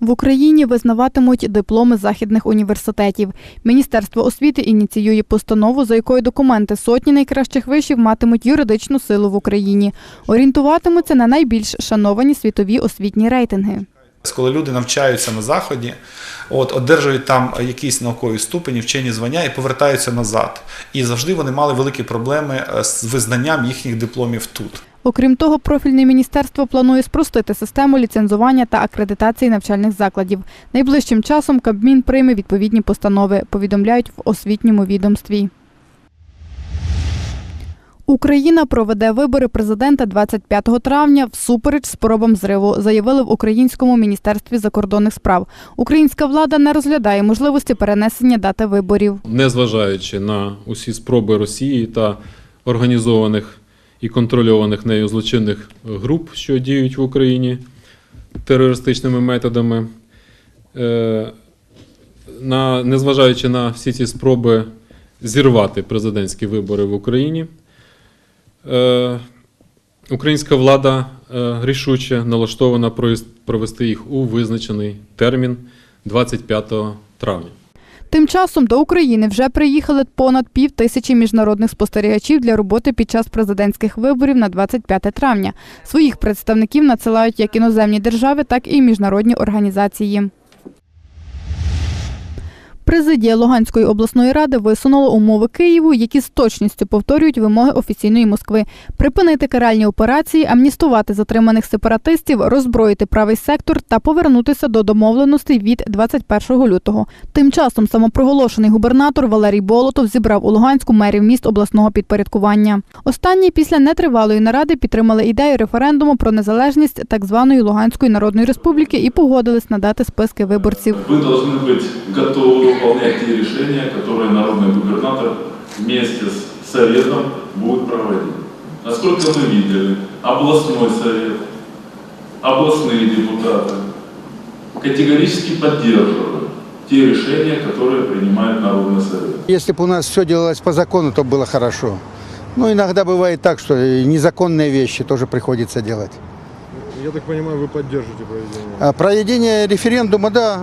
В Україні визнаватимуть дипломи західних університетів. Міністерство освіти ініціює постанову, за якою документи сотні найкращих вишів матимуть юридичну силу в Україні. Орієнтуватимуться на найбільш шановані світові освітні рейтинги. Коли люди навчаються на заході, от одержують там якісь наукові ступені, вчені звання і повертаються назад. І завжди вони мали великі проблеми е, з визнанням їхніх дипломів тут. Окрім того, профільне міністерство планує спростити систему ліцензування та акредитації навчальних закладів. Найближчим часом Кабмін прийме відповідні постанови, повідомляють в освітньому відомстві. Україна проведе вибори президента 25 травня всупереч спробам зриву, заявили в Українському міністерстві закордонних справ. Українська влада не розглядає можливості перенесення дати виборів. незважаючи на усі спроби Росії та організованих і контрольованих нею злочинних груп, що діють в Україні терористичними методами, е, на, незважаючи на всі ці спроби зірвати президентські вибори в Україні, е, українська влада е, рішуче налаштована провести їх у визначений термін 25 травня. Тим часом до України вже приїхали понад пів тисячі міжнародних спостерігачів для роботи під час президентських виборів на 25 травня. Своїх представників надсилають як іноземні держави, так і міжнародні організації. Президія Луганської обласної ради висунула умови Києву, які з точністю повторюють вимоги офіційної Москви: припинити каральні операції, амністувати затриманих сепаратистів, роззброїти правий сектор та повернутися до домовленостей від 21 лютого. Тим часом самопроголошений губернатор Валерій Болотов зібрав у Луганську мерів міст обласного підпорядкування. Останні після нетривалої наради підтримали ідею референдуму про незалежність так званої Луганської Народної Республіки і погодились надати списки виборців. Вы должны быть готовы выполнять те решения, которые народный губернатор вместе с Советом будет проводить. Насколько мы видели, областной совет, областные депутаты категорически поддерживают те решения, которые принимает Народный совет. Если бы у нас все делалось по закону, то было хорошо. Но иногда бывает так, что незаконные вещи тоже приходится делать. Я так понимаю, вы поддержите проведение? А проведение референдума, да,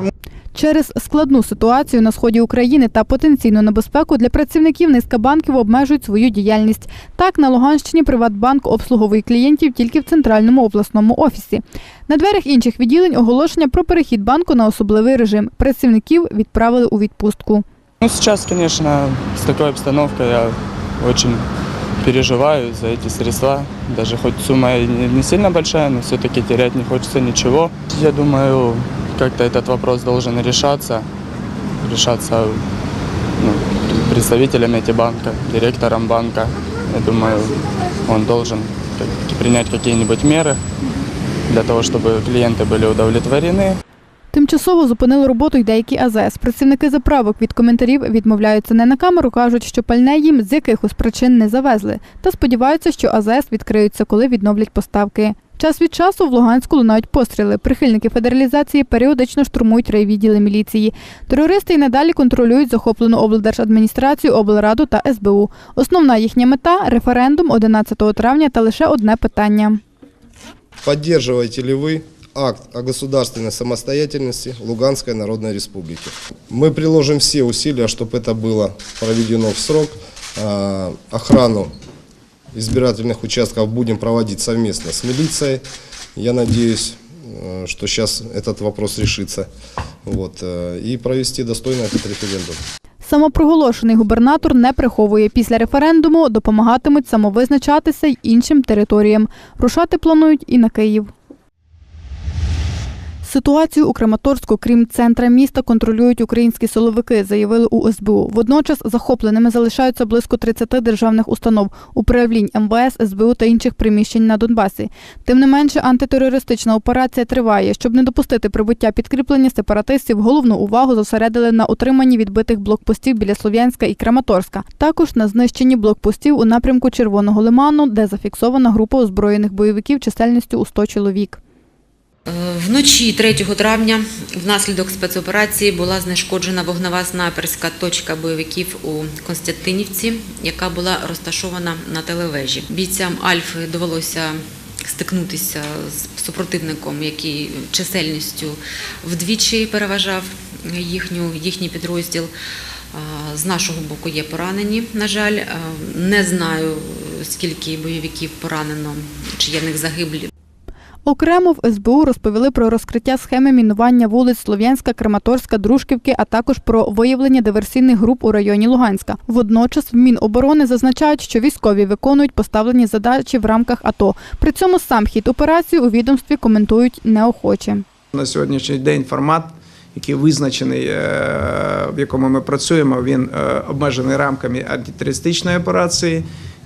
Через складну ситуацію на сході України та потенційну небезпеку для працівників низка банків обмежують свою діяльність. Так, на Луганщині Приватбанк обслуговує клієнтів тільки в центральному обласному офісі. На дверях інших відділень оголошення про перехід банку на особливий режим. Працівників відправили у відпустку. Ну, сейчас, конечно, с такой обстановкой я очень переживаю за эти средства. Даже хоть сумма не сильно большая, но все-таки терять не хочется ничего. Я думаю, как-то этот вопрос должен решаться. Решаться ну, представителями эти банка, директором банка. Я думаю, он должен как-таки принять какие-нибудь меры для того, чтобы клиенты были удовлетворены. Тимчасово зупинили роботу й деякі АЗС. Працівники заправок від коментарів відмовляються не на камеру, кажуть, що пальне їм з якихось причин не завезли. Та сподіваються, що АЗС відкриються, коли відновлять поставки. Час від часу в Луганську лунають постріли. Прихильники федералізації періодично штурмують райвідділи міліції. Терористи й надалі контролюють захоплену облдержадміністрацію, облраду та СБУ. Основна їхня мета референдум 11 травня та лише одне питання. Поддерживаете ли вы акт о государственной самостоятельности Луганской Народной Республики? Мы приложим все усилия, чтобы это было проведено в срок. А, Охрану избирательных участков будем проводить совместно с милицией. Я надеюсь, э, что сейчас этот вопрос решится. Вот, э, и провести достойно этот референдум. Самопроголошений губернатор не приховує. Після референдуму допомагатимуть самовизначатися й іншим територіям. Рушати планують і на Київ. Ситуацію у Краматорську, крім центра міста, контролюють українські силовики, заявили у СБУ. Водночас захопленими залишаються близько 30 державних установ, управлінь МВС, СБУ та інших приміщень на Донбасі. Тим не менше, антитерористична операція триває. Щоб не допустити прибуття підкріплення сепаратистів, головну увагу зосередили на утриманні відбитих блокпостів біля Слов'янська і Краматорська. Також на знищенні блокпостів у напрямку Червоного лиману, де зафіксована група озброєних бойовиків чисельністю у 100 чоловік. Е, Вночі 3 травня внаслідок спецоперації була знешкоджена вогнева снайперська точка бойовиків у Константинівці, яка була розташована на телевежі. Бійцям Альфи довелося стикнутися з супротивником, який чисельністю вдвічі переважав їхню, їхній підрозділ. З нашого боку є поранені, на жаль. Не знаю, скільки бойовиків поранено, чи є них загиблі. Окремо в СБУ розповіли про розкриття схеми мінування вулиць Слов'янська, Краматорська, Дружківки, а також про виявлення диверсійних груп у районі Луганська. Водночас в Міноборони зазначають, що військові виконують поставлені задачі в рамках АТО. При цьому сам хід операції у відомстві коментують неохоче. На сьогоднішній день формат, який визначений, е, в якому ми працюємо, він е, обмежений рамками антитерористичної операції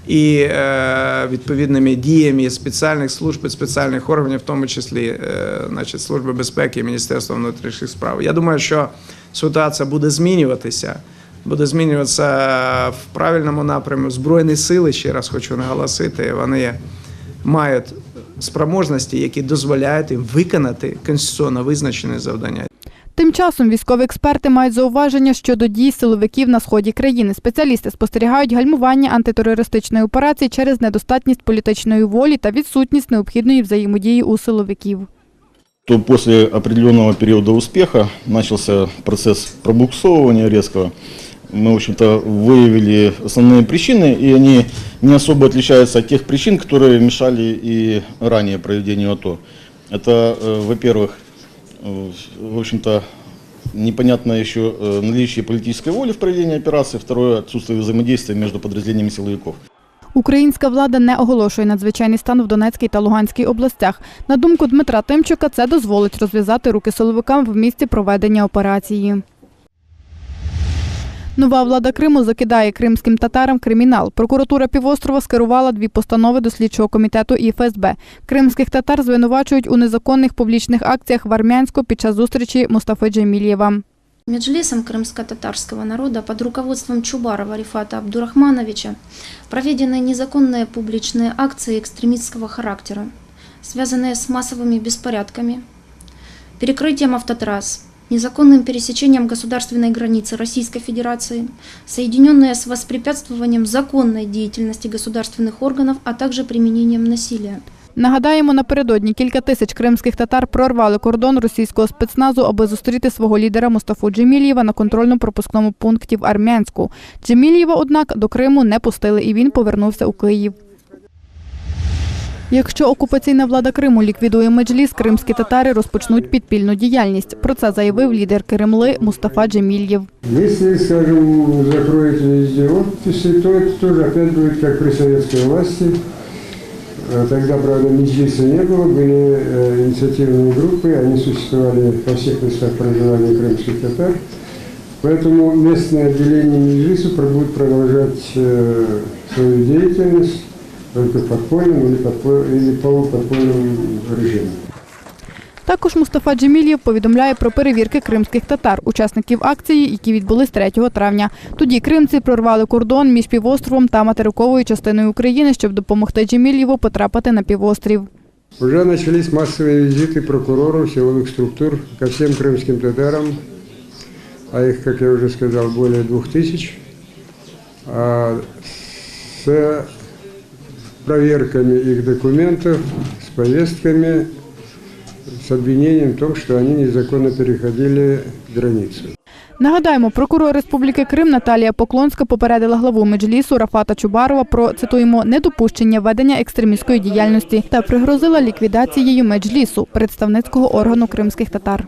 і е, відповідними діями спеціальних служб спеціальних органів, в тому числі е, значить, Служби безпеки і Міністерства внутрішніх справ. Я думаю, що ситуація буде змінюватися. Буде змінюватися в правильному напрямку. Збройні сили, ще раз хочу наголосити, вони мають спроможності, які дозволяють їм виконати конституційно визначені завдання. Тим часом військові експерти мають зауваження щодо дій силовиків на сході країни. Спеціалісти спостерігають гальмування антитерористичної операції через недостатність політичної волі та відсутність необхідної взаємодії у силовиків. то после определенного периода успеха начался процесс пробуксовывания резкого. Мы, в общем-то, выявили основные причины, и они не особо отличаются от тех причин, которые мешали и ранее проведению АТО. Это, э, во-первых, э, в общем-то, непонятно еще э, наличие политической воли в проведении операции, второе, отсутствие взаимодействия между подразделениями силовиков. Українська влада не оголошує надзвичайний стан в Донецькій та Луганській областях. На думку Дмитра Тимчука, це дозволить розв'язати руки силовикам в місці проведення операції. Нова влада Криму закидає кримським татарам кримінал. Прокуратура півострова скерувала дві постанови до слідчого комітету і ФСБ. Кримських татар звинувачують у незаконних публічних акціях в Армянську під час зустрічі Мустафи Джемілєва. Меджлисом крымско-татарского народа под руководством Чубарова Рифата Абдурахмановича проведены незаконные публичные акции экстремистского характера, связанные с массовыми беспорядками, перекрытием автотрасс, незаконным пересечением государственной границы Российской Федерации, соединенные с воспрепятствованием законной деятельности государственных органов, а также применением насилия. Нагадаємо, напередодні кілька тисяч кримських татар прорвали кордон російського спецназу, аби зустріти свого лідера Мустафу Джемілєва на контрольно-пропускному пункті в Армянську. Джемілєва, однак, до Криму не пустили, і він повернувся у Київ. Якщо окупаційна влада Криму ліквідує меджліс, кримські татари розпочнуть підпільну діяльність. Про це заявив лідер Кремли Мустафа Джемільєв. Если, скажем, закроют везде офисы, то это тоже опять будет как при советской власти. Э, Тогда, правда, Меджлиса не было, были э, инициативные группы, они существовали во всех местах проживания крымских татар. Поэтому местное отделение Меджлиса про- будет продолжать э, свою деятельность только в подпольном или, подпо- или полуподпольном режиме. Також Мустафа Джемілєв повідомляє про перевірки кримських татар, учасників акції, які відбулись 3 травня. Тоді кримці прорвали кордон між півостровом та материковою частиною України, щоб допомогти Джемілєву потрапити на півострів. Уже начались массовые визиты прокуроров, силовых структур ко всем крымским татарам, а их, как я уже сказал, более двух тысяч, а с проверками их документов, с повестками, с обвинением в том, что они незаконно переходили границу. Нагадаємо, прокурор Республіки Крим Наталія Поклонська попередила главу меджлісу Рафата Чубарова про цитуємо недопущення ведення екстремістської діяльності та пригрозила ліквідацією меджлісу представницького органу кримських татар.